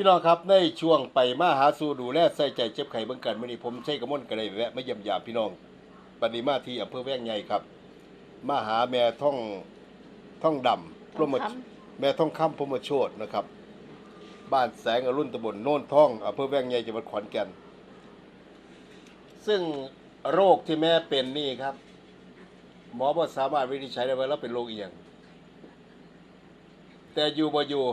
พี่น้องครับในช่วงไปมาหาสู่ดูแลใส่ใจเจ็บไข้เบิ่งกันมื้อนี้ผมใช้กระมวลก็ได้แวะมาเยี่ยมยามพี่น้องปฏิมาที่อำเภอแว้งใหญ่ครับ มาหาแม่ท่องท่องดำพรหมทองค แม่ท่องคำพรหมโชตนะครับ บ้านแสงอรุณตำบลโน่นท่องอำเภอแว้งใหญ่จังหวัดขอนแก่น ซึ่งโรคที่แม่เป็นนี่ครับ หมอบ่สามารถวินิจฉัยได้ว่าเราเป็นโรคอีหยังแต่อยู่บ่อยู่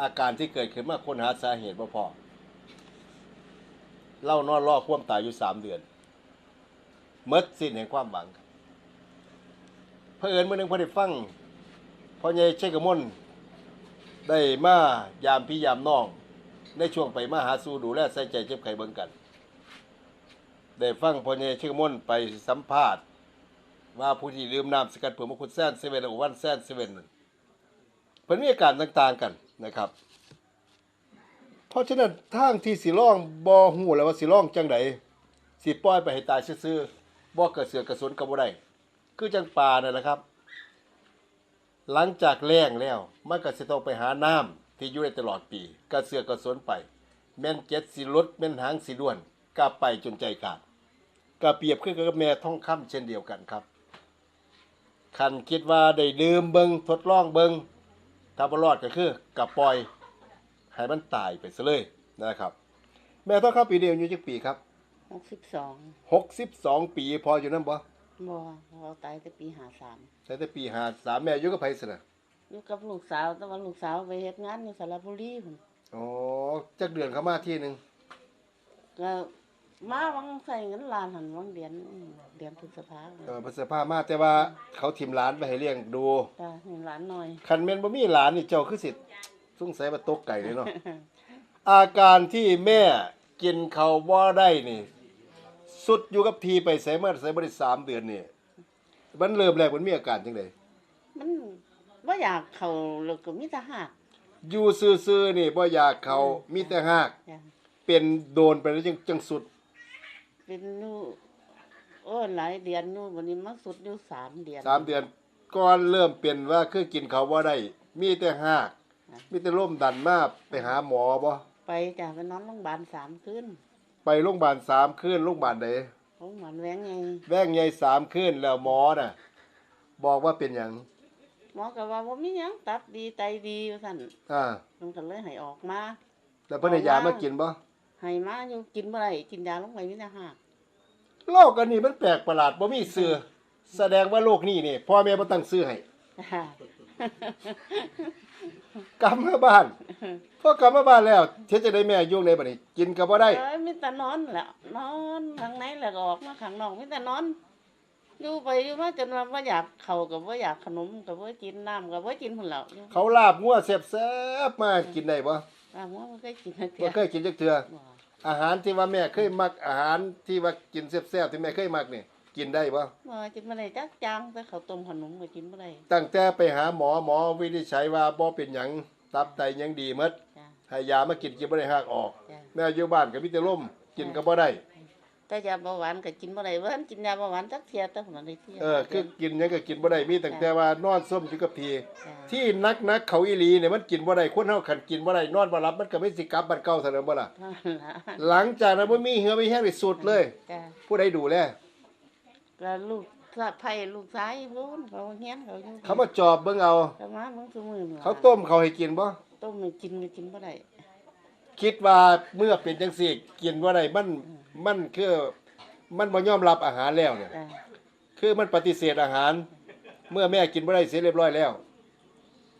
อาการที่เกิดขึ้นมาค้นหาสาเหตุบ่พอเล่านอนรอความตายอยู่สามเดือนเมดสิ้นแห่งความหวังครับเพื่อเมื่อหนึงพอได้ฟังพ่อใหญ่เชกมลได้มายามพี่ยามน้อง ในช่วงไปมาหาสู่ดูแลใส่ใจเจ็บไข้เบิ่งกัน ได้ฟังพ่อใหญ่เชกมลไปสัมภาษณ์ว่าผู้ที่ลืมน้ำสกัดเผื่อมะคุดแซนเซเว่นและวันแซนเซเว่นนั่น เพิ่นมีอาการต่างๆกันนะครับ เพราะฉะนั้นทางที่สิร้องบ่ฮู้แล้วว่าสิร้องจังไดสิปล่อยไปให้ตายซื่อๆบ่กระเสือกกระสนก็บ่ได้คือจังปลานั่นแหละครับ หลังจากแล้งแล้วมันก็สิต้องไปหาน้ำที่อยู่ได้ตลอดปีกระเสือกกระสนไป แม่นเจ็ดสิลดแม่นหางสิด้วนก็ไปจนใจขาดก็เปียบคือกับแม่ท่องคำเช่นเดียวกันครับ คันคิดว่าได้ดื่มเบิงทดลองเบิง ถ้าบ่รอดก็คือกับปล่อยให้มันตายไปซะเลยนะครับ แม่ต้องครับปีเดียวอายู่จักปีครับหกสิบสอง62ปีพออยู่นำบ่บ่เราตายแต่ปีหาสามใช่แต่ปี53แม่อยู่กับไผซะนะอยู่กับลูกสาวแต่ว่าลูกสาวไปเฮ็ดงานอยู่สระบุรีพุ่นอ๋อจักเดือนเข้ามาที่หนึงก็ มาวังใส่เงินล้านหันวังเดือนอืมเดือนพฤษภาเออเพิ่นสภาพมาแต่ว่าเขาทิมหลานไปให้เลี้ยงดูจ้าเห็นหลานหน่อยคันแม่นบ่มีหลานนี่เจ้าคือสิสงสัยว่าตกไก่เลยเนาะ อาการที่แม่กินข้าวบ่ได้นี่ สุดอยู่กับทีไปไสมาไสบ่ได้สามเดือนนี่มันเริ่มแรกมันมีอาการจังไดมันบ่อยากเข้าแล้วก็มีแต่หักอยู่ซื่อๆนี่บ่อยากเขามีแต่หาก จ้าเป็นโดนไปแล้วจังจังสุด เป็นอยู่โอ้หลายเดือนอยู่วันนี้มาสุดอยู่สามเดือนสามเดือนก่อนเริ่มเป็นว่าคือกินข้าวบ่ได้มีแต่หาก มีแต่ลมดันมาไปหาหมอบ่ไปจ้าไปนอนโรงพยาบาลสามคืนไปโรงพยาบาลสามคืนโรงพยาบาลใดโรงพยาบาลแหวงไงแว่งใหญ่สามคืนแล้วหมอน่ะ บอกว่าเป็นหยังหมอก็ว่าบ่มีหยังตับดีไตดีว่าซั่นอ่ามันก็เลยให้ออกมาแล้วเพิ่นให้ยามากินบ่ ให้มาอยู่กินบ่ได้กินยาลงไปมีแต่หักโรคอันนี้มันแปลกประหลาดบ่มีชื่อแสดงว่าโรคนี้นี่พ่อแม่บ่ตั้งชื่อให้กลับมาบ้านพอกลับมาบ้านแล้วเฮ็ดจังได๋แม่ยุ่งได้บัดนี้กินก็บ่ได้ เอ้ยมีแต่นอนแหละนอนข้างในแล้วก็ออกมาข้างนอกมีแต่นอน อยู่ไปอยู่มาจนว่าบ่อยากเข้าวกับบ่อยากขนมกับบ่กินน้ำกับบ่กินพุ่นแล้วอยู่เขาลาบงัวแซ่บๆมากินได้บ่ ว่าหมอบ่เคยกินจักเทื่บ่อเคยกินจักเทื่อบ่อาหารที่ว่าแม่เคยมักอาหารที่ว่ากินแซ่บๆที่แม่เคยมักนี่กินได้บ่บ่กินบ่ได้จักจางแต่ข้าวต้มขนมก็กินบ่ได้ตั้งแต่ไปหาหมอหมอวินิจฉัยว่าบ่เป็นหยังตับไตยังดีหมดจ้ะให้ยามากินกินบ่ได้หักออก จ้ะแม่อยู่บ้านก็มีแต่ลมกินก็บ่ได้ แต่ยาเบาหวานก็กินบ่ได้เพิ่นกินยาเบาหวานจักเที่ยแต่พุ่นน่ะได้เที่ย เออคือกินหยังก็กินบ่ได้มีตั้งแต่ว่านอนส้มอยู่กับที จ้ะ ที่นักนักๆเขาอีหลีเนี่ยมันกินบ่ได้คนเฮาคันกินบ่ได้นอนบ่หลับมันก็ไม่สิกลับบ้านเก่าซะแล้วบ่ล่ะนั่นล่ะหลังจากนั้นบ่มีเหือมีแห้งได้สุดเลย จ้ะผู้ใดดูแลแล้วลูกสะใภ้ลูกชายพูนเขาเฮียนเขาอยู่เขามาจอบเบิ่งเอา เขามาเบิ่งซุมื้อนี่ล่ะเขาต้มเขาให้กินบ่ต้มให้กินก็กินบ่ได้ คิดว่าเมื่อเป็นจังซี่กินบ่ได้มันมันคือมันบ่ยอมรับอาหารแล้วเนี่ย จ้ะคือมันปฏิเสธอาหาร เมื่อแม่กินบ่ได้เสียเรียบร้อยแล้ว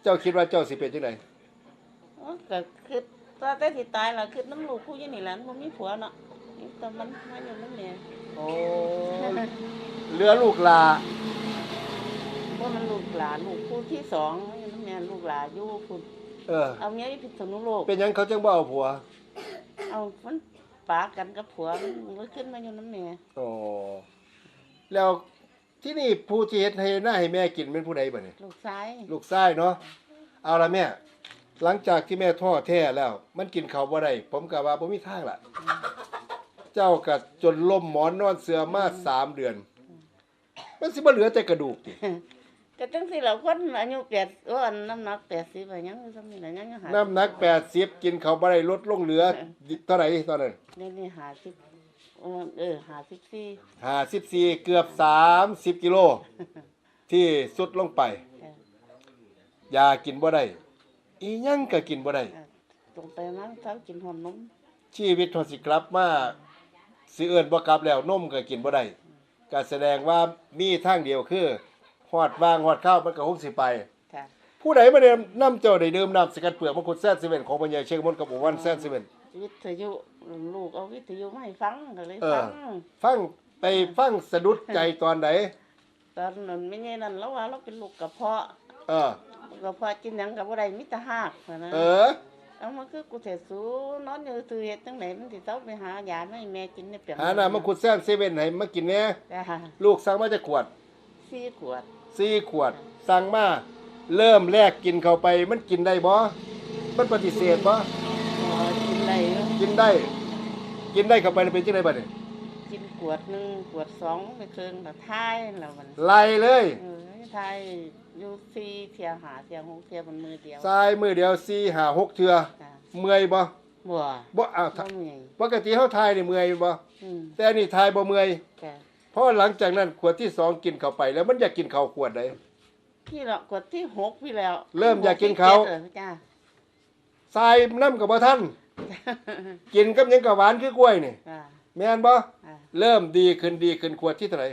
เจ้าคิดว่าเจ้าสิเป็นจังไดโอ้ก็คือตอนแต่สิตายล่ะคือน้ำลูกผู้อยู่นี่แหละบ่มีผัวเนาะนี่แต่มันมาอยู่นำแม่โอ้เหลือลูกหลาบ่มันลูกหลานลูกผู้ที่สองมาอยู่นำแม่ลูกหลานอยู่พุ่น เออ เอาเมียอยู่พิษณุโลก เป็นหยังเขาจังบ่เอาผัวเอามันปากันกับผัวมันเลยขึ้นมาอยู่นำแม่โอ้แล้วที่นี่ผู้ที่เฮ็ดให้หน้าให้แม่กินเป็นผู้ใดบ่เนี่ยลูกชายลูกชายเนาะเอาละแม่ หลังจากที่แม่ท้อแท้แล้ว มันกินข้าวบ่ได้ผมก็ว่าบ่มีทางละเจ้าก็จนล้มหมอนนอนเสือมาสามเดือน มันสิบ่เหลือแต่กระดูกติ ก็จังสิเราคนอายุแปดโอ้อันน้ำหนักแปดสิบอะยังซ้ำนี่ละยังยังหาน้ำหนัก80กินเขาวบ่ได้ลดลงเหลือเท่าไหร่ตอนนั้นนี่นี่หาสิบโอ้เออหาสิบสี่54เกือบ30กิโล ที่สุดลงไป จ้ะยากินบ่ได้ อีหยังก็กินบ่ได้จ้ะตรงไปมันเท้ากินหอมนมชีวิตทนสิกลับมาสิเอิ้นบ่กลับแล้วนมก็กินบ่ได้ก็แสดงว่ามีทางเดียวคือ ฮอดวางฮอดข้าวมันก็คงสิไปจ้ะผู้ใดมาแนะนำเจ้าได้ดื่มน้ำสกัดเปลือกมังคุดแซ่บเซเว่นของปัญญาเชงมนต์กับหมู่วันแซ่บเซเว่น วิทยุลูกเอาวิทยุมาให้ฟังก็เลยเออ ฟังฟังไปฟังสะดุดใจตอนไหนตอนนั้นไม่ใช่นั่นแล้วว่าเราเป็นลูกกระเพาะเออกระเพาะกินหยังกับอะไรมิตรหักนะเออ เอามาคือกูเสสูนอนอยู่ซื่อเฮ็ดจังไดมันสิเซาไปหายาให้แม่กินในเปียงหาน้ำมังคุดแซ่บเซเว่นให้มากินแหน่จ้ะลูกสั่งมาจะขวด สี่ขวดสี่ขวด สั่งมา เริ่มแรกกินเข้าไป มันกินได้บ่มันปฏิเสธบ่อ๋อกินได้อยู่กินได้ กินได้เข้าไปแล้วเป็นจังไดบัดนี้กินขวดหนึ่งขวดสองไปครึ่งแล้วทายแล้วมันไล่เลยเออทายอยู่สี่เที่ยหาเที่ยหกเที่ยมันมือเดียวทรายมือเดียว4 5 6เทื่อจ้ะเมื่อยบ่บัวบ่อ้าวบ่เมื่อยปกติเฮาทายนี่เมื่อยบ่อืมแต่อันนี่ทายบ่เมื่อยจ้ะ เพราะหลังจากนั้นขวดที่สองกินเข้าไป แล้วมันอยากกินข้าวขวดใดพี่ละขวดที่หกพี่แล้วเริ่มอยากกินเขาวที่จ็ดเออจ้ะทรายน้ำกับบ่ท่านกินกับหยังกับหวานคือกล้วยนี่อ่าแม่นบ่อ่าเริ่มดีขึ้นดีขึ้นขวดที่เท่าไหร่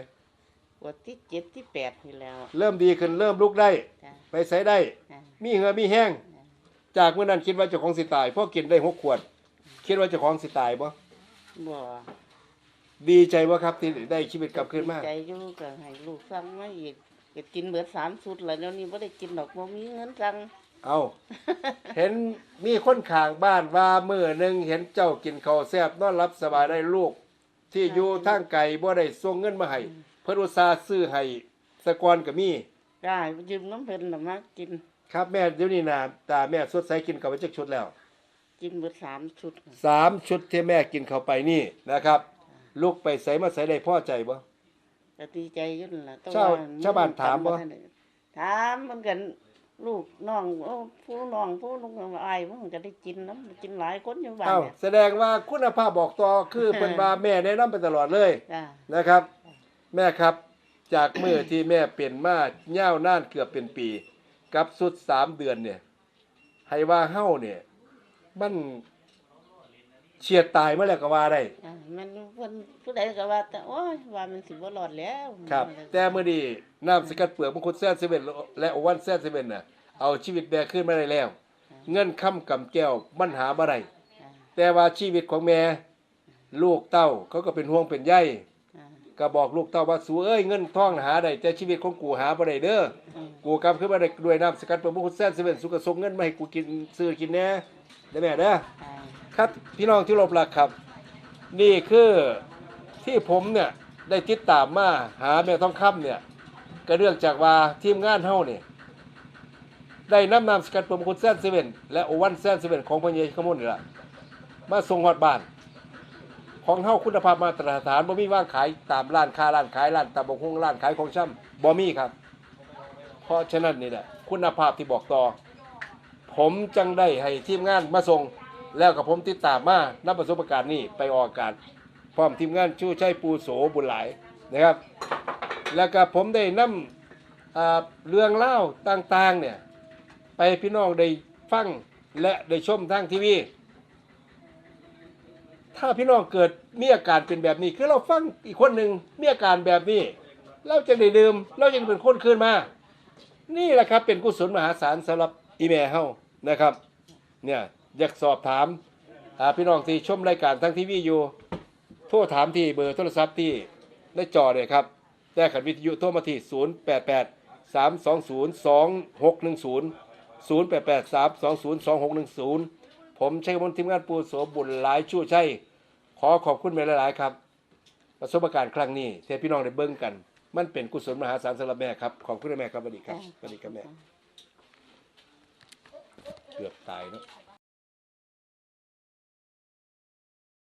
ขวดที่เจ็ดที่แปดพี่แล้วเริ่มดีขึ้นเริ่มลุกได้ จ้ะไปใส่ได้ อ่ามีเหงื่อมีแห้ง จากเมื่อนั้นคิดว่าเจ้าของสิตายเพราะกินได้หกขวด คิดว่าเจ้าของสิตายบ่บ่ ดีใจบ่ครับที่ได้ชีวิตกลับคืนมาใจอยู่ก็ให้ลูกสั่งมาอีกก็กินเบิดสามชุดแล้วเดี๋ยวนี้บ่ได้กินดอกบ่มีเงินสั่งเอาเห็นมีคนข้างบ้านว่ามื้อหนึงเห็นเจ้ากินข้าวแซ่บนอนรับสบายได้ลูก ที่อยู่ทางไกลบ่ได้ส่งเงินมาให้เพิ่นอุตส่าห์ซื้อให้สะกอนก็มีได้ยืมน้ำเพิ่นน่ะมากิน ครับแม่เดี๋ยวนี้นะตาแม่สดใสกินข้าวไปจักชุดแล้ว กินเบิดสามชุดสามชุดที่แม่กินเข้าไปนี่นะครับ ลูกไปใส่มาใส่ได้พอใจบ่ก็ดีใจอยู่นั่นล่ะแต่ชาวว่ชาวบ้านถามบ่ถามมันกันลูกน้องโอ้ผู้น้องผู้ลุงอายมันก็ได้กินน้ำกินหลายคนอยู่บ้านเอ้าเนี่ยแสดงว่าคุณภาพบอกต่อคือเพิ่นว่าแม่แนะนำไปตลอดเลย จ้านะครับ แม่ครับจากมื้อที่แม่เปลี่ยนมายาวนานเกือบเป็นปี กับสุดสามเดือนเนี่ยให้ว่าเฮาเนี่ย มัน เฉียดตายเมื่อแล้วก็ว่าได้ อ่ามันเพิ่นผู้ใดก็ว่าแต่โอ้ยว่ามันสิบ่รอดแล้วครับ แต่มื้อนี้น้ำสกัดเปลือกมังคุดแซ่บเซเว่นและโอวันแซ่บเซเว่นน่ะเอาชีวิตแม่ขึ้นมาได้แล้ว เงินค้ำกำแก้วมันหาบ่ได้อ่าแต่ว่าชีวิตของแม่ลูกเต้าเขาก็เป็นห่วงเป็นใยอ่าก็บอกลูกเต้าว่าสู้เอ้ยเงินทองหาได้แต่ชีวิตของกูหาบ่ได้เด้อ อืมกูกลับขึ้นมาได้ด้วยน้ำสกัดเปลือกมังคุดแซ่บเซเว่นสุกส่งเงินมาให้กูกินซื้อกินแน่ได้แม่เด้อ อ่า ครับพี่น้องที่รบรักครับ นี่คือที่ผมเนี่ยได้ติดตามมาหาแม่ทองคำเนี่ยก็เรื่องจากว่าทีมงานเฮาเนี่ยได้นำนามสกัดเปลือกมังคุดแซ่บเซเว่นและโอวันแซ่บเซเว่นของพญายขมุนนี่ละมาส่งฮอดบ้าน ของเฮาคุณภาพมาตรฐานบ่มีว่างขายตามร้านค้าร้านขายร้านตำบักฮงร้านขายของช่ำบ่มีครับ เพราะฉะนั้นนี่แหละคุณภาพที่บอกต่อ ผมจังได้ให้ทีมงานมาส่ง แล้วกับผมติดตามมานับประสบการณ์นี้ไปออกอากาศพร้อมทีมงานชูชัยปูโสบุญหลายนะครับ แล้วก็ผมได้นำอ่าเรื่องเล่าต่างๆเนี่ยไปพี่น้องได้ฟังและได้ชมทางทีวี ถ้าพี่น้องเกิดมีอาการเป็นแบบนี้ คือเราฟังอีกคนหนึ่งมีอาการแบบนี้ เราจะได้ดื่มเราจะเป็นคนขึ้นมา นี่แหละครับเป็นกุศลมหาศาลสำหรับอีเมลเฮานะครับเนี่ย อยากสอบถามพี่น้องที่ชมรายการทั้งทีวีอยู่โทรถามที่เบอร์โทรศัพท์ที่ได้จอเลยครับแต่ขันวิทยุโทรมาที่ 0 8 8 3 2 0 2 6 1 0 0 8 8 3 2 0 2 6 1 0 ผมใชัยกมลทีมงานปูโสบุญหลายชั่วใช่ ขอขอบคุณแม่หลาย ๆ ครับ ประสบการณ์ครั้งนี้เทพี่น้องได้เบิ่งกัน มันเป็นกุศลมหาศาลสำหรับแม่ครับ ขอบคุณแม่ครับสวัสดีครับสวัสดีครับแม่ เกือบตายเนาะ